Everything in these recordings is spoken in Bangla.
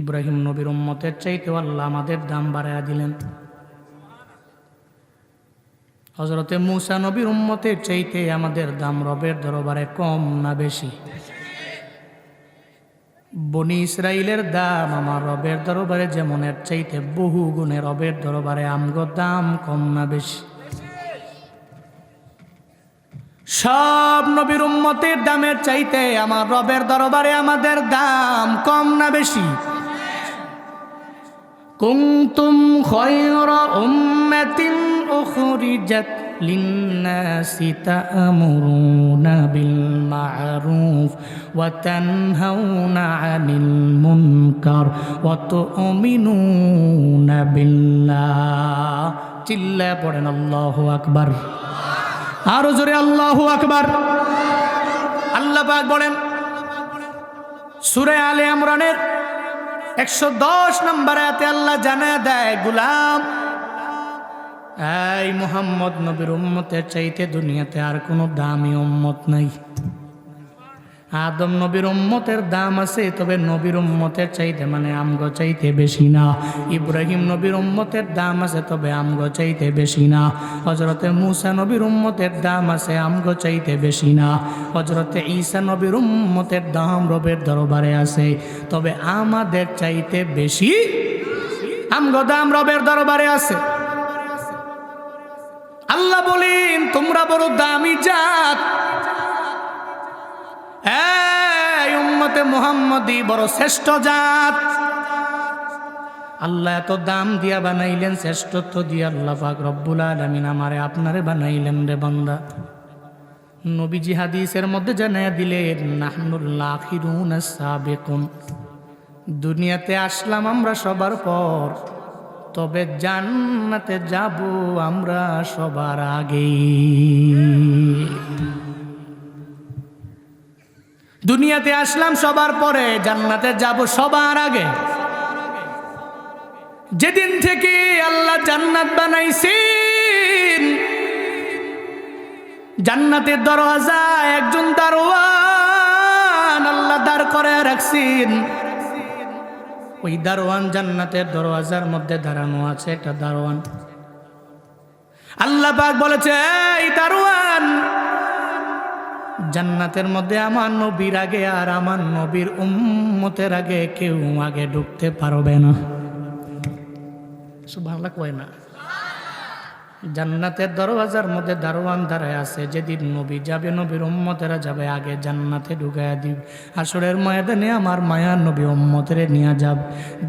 ইব্রাহিম নবীর উম্মতের চাইতে আল্লাহ আমাদের দাম বাড়াইয়া দিলেন। হজরতে মুসা নবীর উম্মতের চাইতে আমাদের দাম রবের দরবারে কম না বেশি। বনি ইসরায়েলের দাম আমার রবের দরবারে যেমন এর চাইতে বহু গুণে রবের দরবারে আমগো দাম কম না বেশি। সব নবীর উম্মতের দামের চাইতে আমার রবের দরবারে আমাদের দাম কম না বেশি। উখরিজাত লিন্নাসি তা'মুরুনা বিল মা'রুফ ওয়া তানহাউনা 'আনিল মুনকার ওয়া তু'মিনুনা বিল্লাহ। চিল্লায় পড়েন আল্লাহু আকবার। আরও জোরে আল্লাহু আকবার। আল্লাহ পাক বলেন, সুরে আলে ইমরানের একশো দশ নম্বর আয়াতে আল্লাহ জানা দেয়, গুলাম, এই মোহাম্মদ নবীর উম্মতের চাইতে দুনিয়াতে আর কোনো দামি উম্মত নাই। আদম নবীর উম্মতের দাম আছে, তবে নবীর উম্মতের চাইতে মানে আমগো চাইতে বেশি না। ইব্রাহিম নবীর উম্মতের দাম আছে, তবে আমগো চাইতে বেশি না। হজরতে মুসা নবীর উম্মতের দাম আছে, আমগো চাইতে বেশি না। হজরতে ঈসা নবীর উম্মতের দাম রবের দরবারে আছে, তবে আমাদের চাইতে বেশি আমগো দাম রবের দরবারে আছে। আল্লাহ বলেন, তোমরা বড় দামি জাত। উম্মতে মোহাম্মদী বড় শ্রেষ্ঠ জাত। আল্লাহ এত দাম দিয়া বানাইলেন, শ্রেষ্ঠত্ব দিয়ে আল্লাহ পাক রব্বুল আলমিন আমারে আপনারে বানাইলেন রে বান্দা। নবীজি হাদিসের মধ্যে জানাইয়া দিলেন নাহনুল্লাহ খিরুন সাবেকুন। দুনিয়াতে আসলাম আমরা সবার পর, তবে জান্নাতে যাব আমরা সবার আগে দুনিয়াতে আসলাম সবার পরে, জান্নাতে যাব সবার আগে। যেদিন থেকে আল্লাহ জান্নাত বানাইছেন, জান্নাতের দরওয়াজা একজন দারোয়ান আল্লাহ দাঁড় করে রাখছেন। ওই দারোয়ান জান্নাতের দরওয়াজার মধ্যে দাঁড়ানো আছে একটা দারোয়ান। আল্লাহ পাক বলেছে, এই দারোয়ান জান্নাতের মধ্যে আমার নবীর আগে আর আমার নবীর উম্মতের আগে কেউ আগে ঢুকতে পারবে না। সুবহানাল্লাহ কয় না। জান্নাতের দরওয়াজার মধ্যে দারোয়ান দাঁড়ায় আছে। যেদিন নবী যাবে, নবীর উম্মতেরা যাবে, আগে জান্নাতে ঢুকাইয়া দিবে। আসরের ময়দানে আমার মায়া নবী উম্মতের নিয়ে যাব।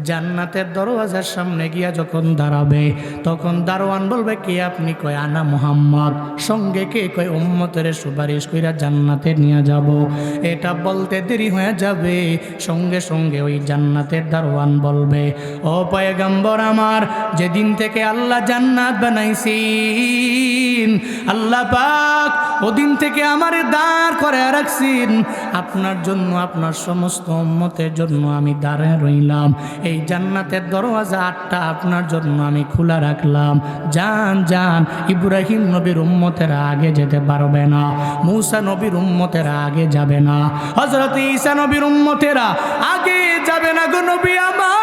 জান্নাতের দরওয়াজার সামনে গিয়া যখন দাঁড়াবে, তখন দারোয়ান বলবে, কে আপনি? কয়, আনা মোহাম্মদ। সঙ্গে কে? কয়, উম্মতের সুপারিশ কইরা জান্নাতে নিয়ে যাব। এটা বলতে দেরি হয়ে যাবে। সঙ্গে সঙ্গে ওই জান্নাতের দারোয়ান বলবে, ও পয়গম্বর আমার, যেদিন থেকে আল্লাহ জান্নাত বানাইছি আল্লাহ পাক ওদিন থেকে আমার দাঁড় করে রাখছেন। আপনার জন্য, আপনার সমস্ত উম্মতের জন্য আমি দাঁড়ায় রইলাম। এই জান্নাতের দরওয়াজা আটটা আপনার জন্য আমি খোলা রাখলাম। যান যান, ইব্রাহিম নবীর উম্মতেরা আগে যেতে পারবে না। মূসা নবীর উম্মতেরা আগে যাবে না। হজরত ঈসা নবীর উম্মতেরা আগে যাবে না গো নবী আমার।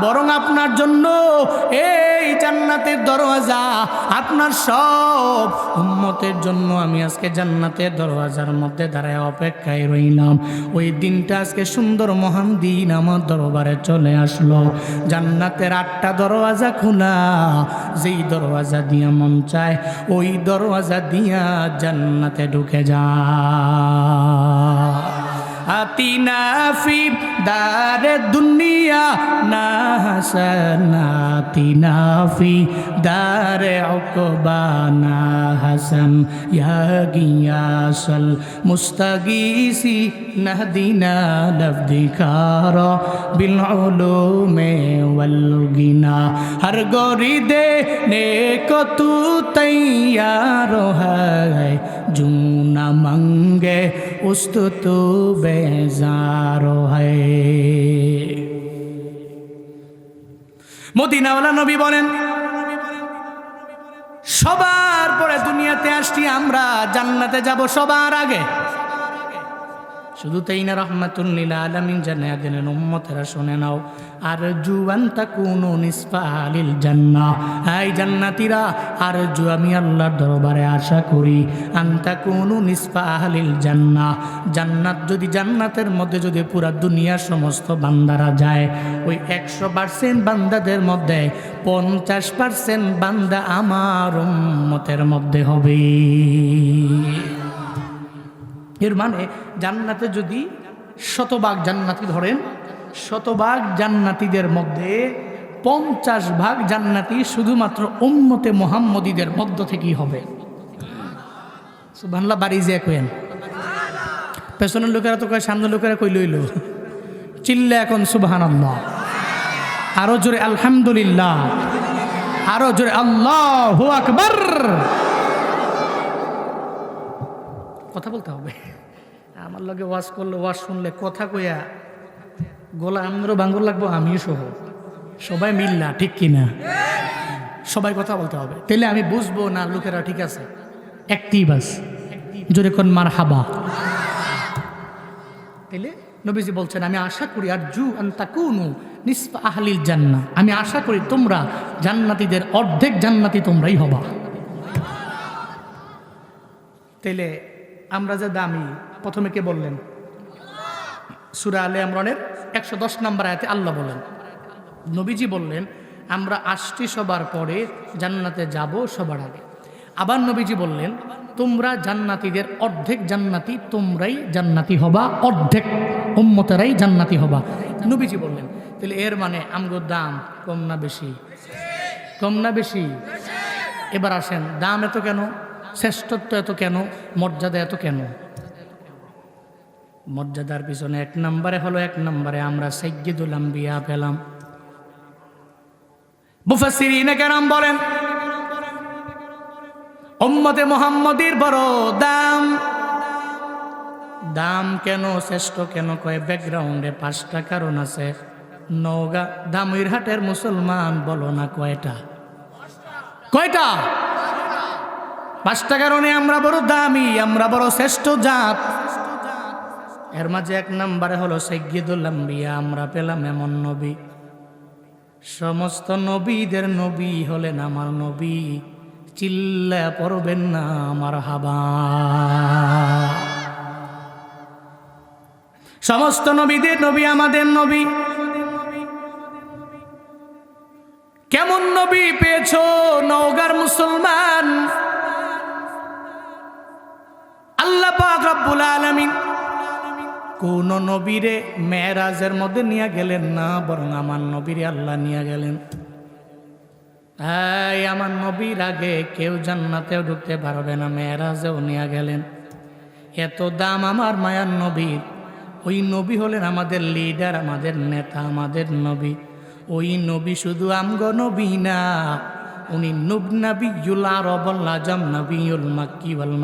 বরং আপনার জন্য এই জান্নাতের দরওয়াজা আপনার সব উম্মতের জন্য আমি আজকে জান্নাতের দরওয়াজার মধ্যে দাঁড়ায় অপেক্ষায় রইলাম। ওই দিনটা আজকে সুন্দর, মহান দিন আমার দরবারে চলে আসলো। জান্নাতের আটটা দরওয়াজা খোলা, যেই দরওয়াজা দিয়া মন চায়, ওই দরওয়াজা দিয়া জান্নাতে ঢুকে যা। আতিনা ফি দারে দুনিয়া, না হাসানাতিনা ফি দারে উকবানা হাসান ইয়া গিয়াসাল মুস্তাগিসি, নাহদিনা লফদিকার বিল উলুমে ওয়াল গিনা হর গরি দে নে কো তু তৈয়ার है जू न मंगे उस तो तू बेजारो है মদিনাওয়ালা নবী বলেন সবার পরে দুনিয়াতে আসছি আমরা জান্নাতে যাব সবার আগে শুধু তাই না রহমাতুল্লিল আলমিন জানিয়ে দিলেন, উম্মতেরা শুনে নাও আর জুয়ান তাকুনু নিসফালিল জান্না এই জান্নাতিরা আর জু আমি আল্লাহর দরবারে আশা করি আন্তা কোনো নিসফালিল জান্না জান্নাত যদি জান্নাতের মধ্যে যদি পুরা দুনিয়ার সমস্ত বান্দারা যায়, ওই একশো পার্সেন্ট বান্দাদের মধ্যে পঞ্চাশ পার্সেন্ট বান্দা আমার উম্মতের মধ্যে হবে। এর মানে জান্নাতে যদি শতভাগ জান্নাতি ধরেন, শতভাগ জান্নাতিদের মধ্যে পঞ্চাশ ভাগ জান্নাতি শুধুমাত্র উম্মতে মোহাম্মদীদের মধ্য থেকেই হবে। সুবহানাল্লাহ, বাড়ি যে কেন পেছনের লোকেরা তো কয়, সামনের লোকেরা কই লইল? চিল্লা এখন সুবাহান আরও জোরে আলহামদুলিল্লাহ। আরও জোরে আল্লাহ আকবর। কথা বলতে হবে। আমার লগে ওয়াজ করলে, ওয়াজ শুনলে কথা কইয়া গোলা আমারও বাঙ্গুর লাগবো, আমিও সহ সবাই মিল না, ঠিক কিনা সবাই কথা বলতে হবে। তাহলে আমি বুঝব না, লোকেরা ঠিক আছে? একটি বাস। জোরে কোন মার হাবা তাইলে নবীজি বলছেন, আমি আশা করি, আর জু আন্তাকুনু নিসফা আহলিল জান্না আমি আশা করি তোমরা জান্নাতিদের অর্ধেক জান্নাতি তোমরাই হবা। তাইলে আমরা যে দামি, প্রথমে কে বললেন? সুরা আলে আমরনের একশো দশ নম্বর আয়াতে আল্লাহ বলেন। নবীজি বললেন, আমরা আশটি সবার পরে, জান্নাতে যাব সবার আগে। আবার নবীজি বললেন, তোমরা জান্নাতীদের অর্ধেক জান্নাতি, তোমরাই জান্নাতি হবা, অর্ধেক উম্মতেরাই জান্নাতি হবা। নবীজি বললেন, তাহলে এর মানে আমগো দাম কম না বেশি? কম না বেশি? এবার আসেন, দাম এত কেন? শ্রেষ্ঠত্ব এত কেন? মর্যাদা এত কেন? মর্যাদার পিছনে এক নম্বরে হলো, এক নম্বরে আমরা সৈয়দুল আম্বিয়া পেলাম। মুফাসসিরিনে কেরাম বলেন, উম্মতে মোহাম্মদীর বড় দাম। দাম কেন শ্রেষ্ঠ কেন কয়, ব্যাকগ্রাউন্ডে পাঁচটা কারণ আছে। নওগা দামিরহাটের মুসলমান বলো না কয়টা? কয়টা? পাঁচটা কারণে আমরা বড় দামি, আমরা বড় শ্রেষ্ঠ জাত। এর মাঝে এক নম্বরে হলো আম্বিয়া, আমরা পেলাম এমন নবী। সমস্ত নবীদের নবী হলেন আমার নবী। চিল্লা পড়বেন না আমার হাবা। সমস্ত নবীদের নবী আমাদের নবী। কেমন নবী পেয়েছ নওগার মুসলমান? রব্বুল আলামিন। কোন নবীরে মেয়েরাজের মধ্যে নিয়ে গেলেন না, বরং আমার নবীরে আল্লাহ নিয়ে গেলেন। এই আমার নবীর আগে কেউ জান্নাতেও ঢুকতে পারবে না, মেয়েরাজেও নিয়ে গেলেন। এত দাম আমার মায়ার নবীর ওই নবী হলেন আমাদের লিডার আমাদের নেতা, আমাদের নবী। ওই নবী শুধু আমগ নবী না উনি নুব নাবিয়ুল আরবল আজম নবিউল মাক্কি ওয়াল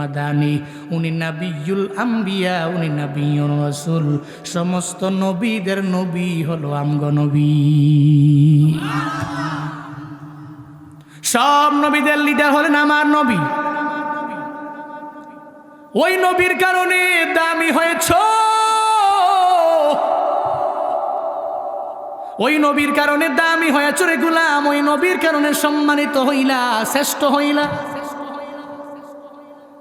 উনি নাবিয়ুল আম্বিয়া, উনি নাবিয়ুল রাসূল। সমস্ত নবীদের নবী হলো আমগ নবী। সব নবীদের লিডার হলেন আমার নবী। ওই নবীর কারণে দামি হয়েছ। ওই নবীর কারণে দামি হয়ে চড়ে গুলাম, ওই নবীর কারণে সম্মানিত হইলা, শ্রেষ্ঠ হইলা।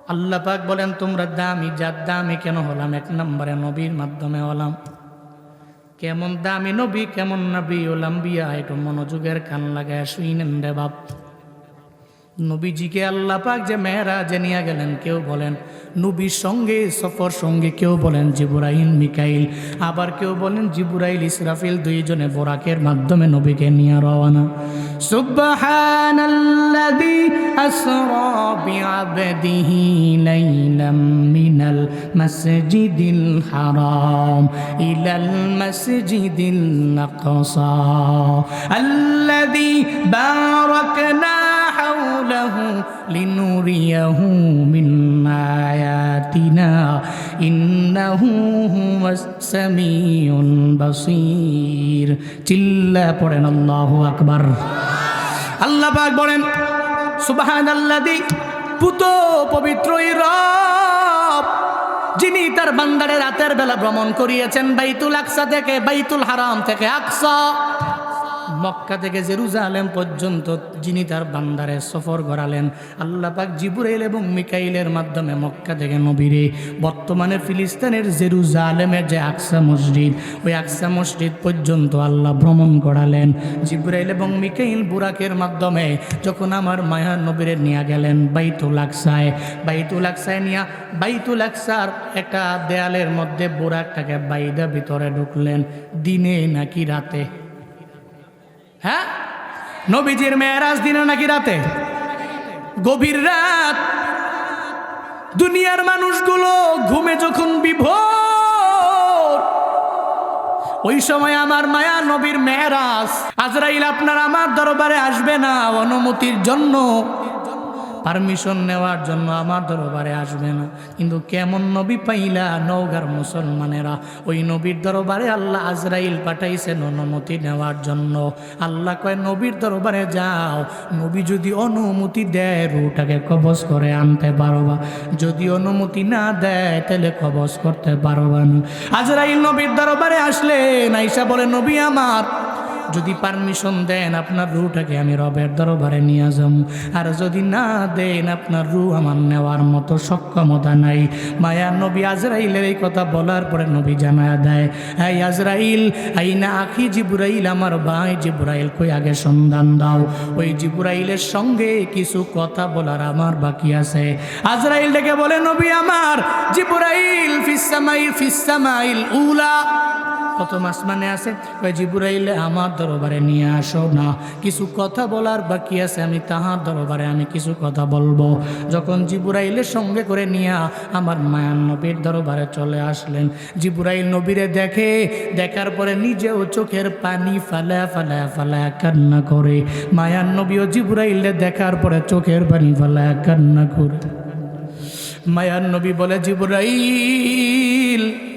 আল্লাহ পাক বলেন, তোমরা দামি, যার দামি কেন হলাম? এক নম্বরে নবীর মাধ্যমে হলাম। কেমন দামি নবী, কেমন নবী ওলাম বিয়া একটু মনোযোগের কান লাগায় শুইনেন রে বাপ। নবীজিকে আল্লাহ পাক যে মেহরাজে নিয়ে গেলেন, কেউ বলেন নবীর সঙ্গে, সফর সঙ্গে, কেউ বলেন জিবুরাইল, মিকাইল, আবার কেউ বলেন জিবুরাইল, ইসরাফিল দুইজনে বোরাকের মাধ্যমে নবীকে নিয়ে রওয়ানা সুবহানাল্লাযী আসরা বিআবদিহি লাইলাম মিনাল মাসজিদিল হারাম ইলাল মাসজিদিল আকসা। আল্লাযী বারাকনা حوله لنريه من آياتنا إنه هو السميع البصير চিল্লা পড়েন আল্লাহু আকবার আল্লাহ পাক বলেন সুবহানাল্লাযী পুত পবিত্রই রব যিনি তার বান্দারে রাতের বেলা ভ্রমণ করিয়েছেন বাইতুল আকসা থেকে বাইতুল হারাম থেকে আকসা মক্কা থেকে জেরুজালেম পর্যন্ত যিনি তার বান্দারে সফর করালেন, আল্লাহ পাক জিবুরাইল এবং মিকাইলের মাধ্যমে মক্কা থেকে নবীরে, বর্তমানে ফিলিস্তিনের জেরুজালেমের যে আকসা মসজিদ, ওই আকসা মসজিদ পর্যন্ত আল্লাহ ভ্রমণ করালেন। জিবুরাইল এবং মিকাইল বুরাকের মাধ্যমে যখন আমার মায়া নবীরে নিয়ে গেলেন বাইতুল আকসায় বাইতুল আকসায় নিয়ে বাইতুল আকসার একটা দেয়ালের মধ্যে বুরাকটাকে বাইদা ভিতরে ঢুকলেন। দিনে নাকি রাতে হ্যাঁ? নবীজির মেয়েরাজ দিনে নাকি রাতে? গভীর রাত। দুনিয়ার মানুষগুলো ঘুমে যখন বিভোর, ওই সময় আমার মায়া নবীর মেয়েরাজ। আজরাইল, আপনার আমার দরবারে আসবে না অনুমতির জন্য। পারমিশন নেওয়ার জন্য আমার দরবারে আসবে না। কিন্তু কেমন নবী পাইলা নৌগার মুসলমানেরা? ওই নবীর দরবারে আল্লাহ আজরাইল পাঠাইছেন অনুমতি নেওয়ার জন্য। আল্লাহ কয়, নবীর দরবারে যাও। নবী যদি অনুমতি দেয় রুটাকে কবজ করে আনতে পারবা। যদি অনুমতি না দেয়, তাহলে কবজ করতে পারবা না। আজরাইল নবীর দরবারে আসলে নাইসা বলে, নবী আমার যদি পারমিশন দেন আপনার রুটাকে আমি রবের দরবারে নিয়ে যাব। আর যদি না দেন আপনার রু আমার নেওয়ার মতো সক্ষমতা নাই। মায়া নবী আজরাইলের এই কথা বলার পরে নবী জানায় দেয়, এই আজরাইল এই না আখি জিবুরাইল, আমার ভাই জিবুরাইল, কই আগে সন্ধান দাও। ওই জিবুরাইলের সঙ্গে কিছু কথা বলার আমার বাকি আছে। আজরাইল ডেকে বলে, নবী আমার, জিবুরাইল ফিসামাইল ফিসামাইল উলা। কত মাস মানে আছে। ওই জিবুরাইলে, আমার দরবারে নিয়ে আসো না। কিছু কথা বলার বাকি আছে। আমি তাহার দরবারে আমি কিছু কথা বলব। যখন জিবুরাইলের সঙ্গে করে নিয়ে আমার মায়ান নবীর দরবারে চলে আসলেন। জিবুরাইল নবীরে দেখে, দেখার পরে নিজেও চোখের পানি ফালা ফালা ফালা কান্না করে। মায়ান নবীও জিবুরাইলে দেখার পরে চোখের পানি ফালা কান্না করে। মায়ান নবী বলে, জিবুরাইল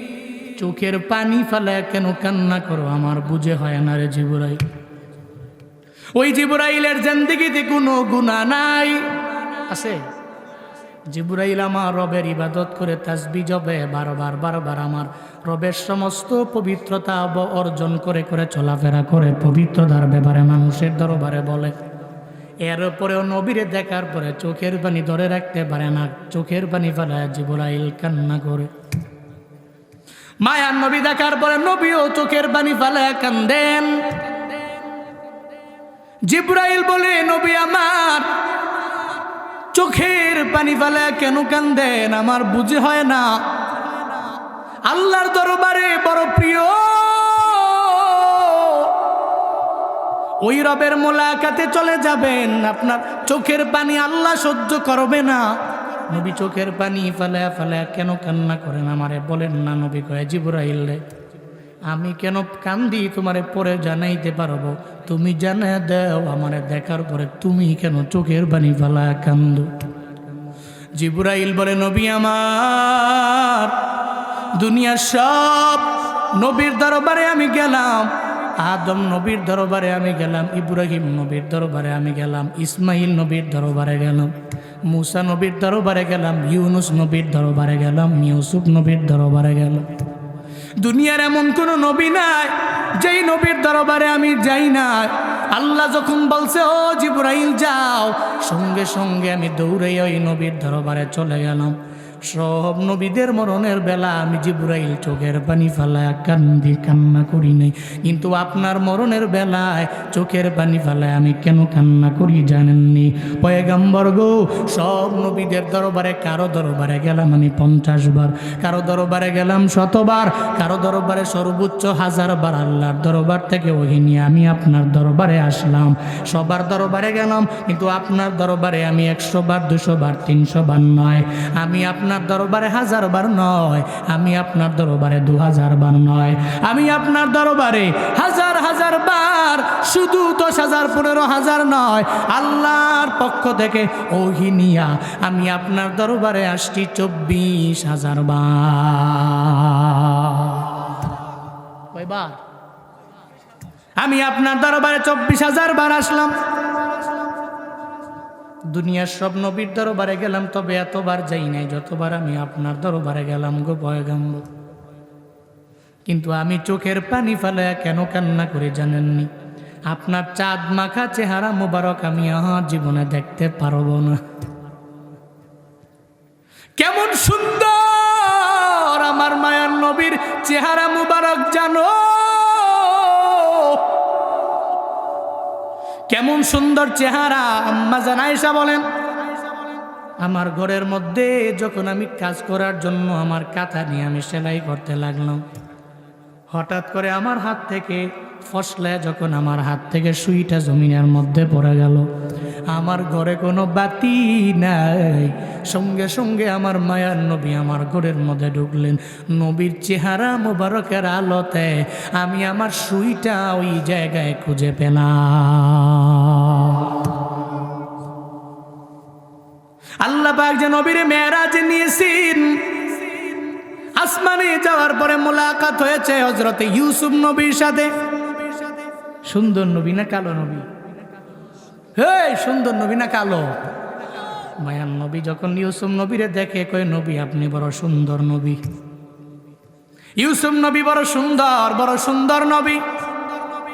চোখের পানি ফেলায় কেন কান্না করো? আমার বুঝে হয় না রে জিবুরাইল। ওই জিবুরাইলের জিন্দিগিতে কোনো গুণা নাই। আছে? জিবুরাইল আমার রবের ইবাদত করে তাসবি জবে বারবার বারবার আমার রবের সমস্ত পবিত্রতা অর্জন করে করে চলাফেরা করে। পবিত্রতার ব্যাপারে মানুষের দরবারে বলে। এর পরেও নবীরে দেখার পরে চোখের পানি ধরে রাখতে পারে না। চোখের পানি ফেলায় জিবুরাইল কান্না করে। মায়ার নবী দেখার পরে নবীও চোখের পানি ফেলায় কান্দেন। জিব্রাইল বলে, নবী আমার, চোখের পানি ফেলায় কেন কান্দেন? আমার বুঝে হয় না। আল্লাহর দরবারে বড় প্রিয়। ওই রবের মোলাকাতে চলে যাবেন। আপনার চোখের পানি আল্লাহ সহ্য করবে না। নবী চোখের পানি ফেলে ফেলে কেন কান্না করেন আমারে? বলেন না নবী কয়ে, জিবরাইল রে, আমি কেন কান্দি তোমারে পরে জানাইতে পারব? তুমি জানা দাও আমারে দেখার পরে তুমি কেন চোখের পানি ফেলা কান্দো? জিবরাইল বলে, নবী আমার, দুনিয়ার সব নবীর দরবারে আমি গেলাম, আদম নবীর দরবারে আমি গেলাম, ইব্রাহিম নবীর দরবারে আমি গেলাম, ইসমাইল নবীর দরবারে গেলাম। মুসা নবীর দরবারে গেলাম, ইউনুস নবীর দরবারে গেলাম, ইউসুফ নবীর দরবারে গেলাম। দুনিয়ার এমন কোনো নবী নাই, যেই নবীর দরবারে আমি যাই না আল্লাহ যখন বলছে, ও জিব্রাইল, যাও। সঙ্গে সঙ্গে আমি দৌড়ে ওই নবীর দরবারে চলে গেলাম। সব নবীদের মরণের বেলা আমি জিব্রাইল চোখের পানি ফেলায় কান্দি কান্না করি নাই। কিন্তু আপনার মরণের বেলায় চোখের পানি ফেলায় আমি কেন কান্না করি জানেননি? পয়গাম্বর গো, সব নবীদের দরবারে, কারও দরবারে গেলাম আমি পঞ্চাশ বার। কারও দরবারে গেলাম শতবার। কারও দরবারে সর্বোচ্চ হাজার বার আল্লাহর দরবার থেকে ওহি নিয়ে আমি আপনার দরবারে আসলাম। সবার দরবারে গেলাম, কিন্তু আপনার দরবারে আমি একশো বার, দুশো বার, তিনশো বার নয়। আমি আপনার দরবারে হাজার বার নয়, আমি আপনার দরবারে দু হাজার বার নয়, আমি আপনার দরবারে হাজার হাজার বার শুধু দশ হাজার, পনেরো হাজার নয়, আল্লাহর পক্ষ থেকে ওহি নিয়া আমি আপনার দরবারে আসছি চব্বিশ হাজার বার আমি আপনার দরবারে চব্বিশ হাজার বার আসলাম। দুনিয়ার সব নবীর দরবারে গেলাম, তবে এতবার যাই নাই, যতবার আমি আপনার দরবারে গেলাম গো পয়গাম্ব কিন্তু আমি চোখের পানি ফেলে কেন কান্না করে জানেননি? আপনার চাঁদ মাখা চেহারা মোবারক আমি আমার জীবনে দেখতে পারব না। কেমন সুন্দর আমার মায়ার নবীর চেহারা মুবারক জানো। কেমন সুন্দর চেহারা, আম্মা জানাইসা বলেন। আমার ঘরের মধ্যে যখন আমি কাজ করার জন্য আমার কাঁথা নিয়ে আমি সেলাই করতে লাগলাম, হঠাৎ করে আমার হাত থেকে ফসলে যখন আমার হাত থেকে সুইটা জমিনের মধ্যে পড়ে গেল আমার ঘরে কোনো বাতি নাই। সঙ্গে সঙ্গে আমার মায়ার নবী আমার ঘরের মধ্যে ঢুকলেন। নবীর চেহারা মোবারকের আলোতে আমি আমার সুইটা ওই জায়গায় খুঁজে পেলাম। আল্লাহ পাক যে নবীর মেয়েরাজ নিয়েছেন। আসমানে যাওয়ার পরে মোলাকাত হয়েছে হজরতে ইউসুফ নবীর সাথে। সুন্দর নবী না কালো নবী? হে সুন্দর নবী না কালো? মায়ান নবী যখন ইউসুফ নবীরে দেখে, কয়ে, নবী, আপনি বড় সুন্দর নবী। ইউসুফ নবী বড় সুন্দর বড় সুন্দর নবী।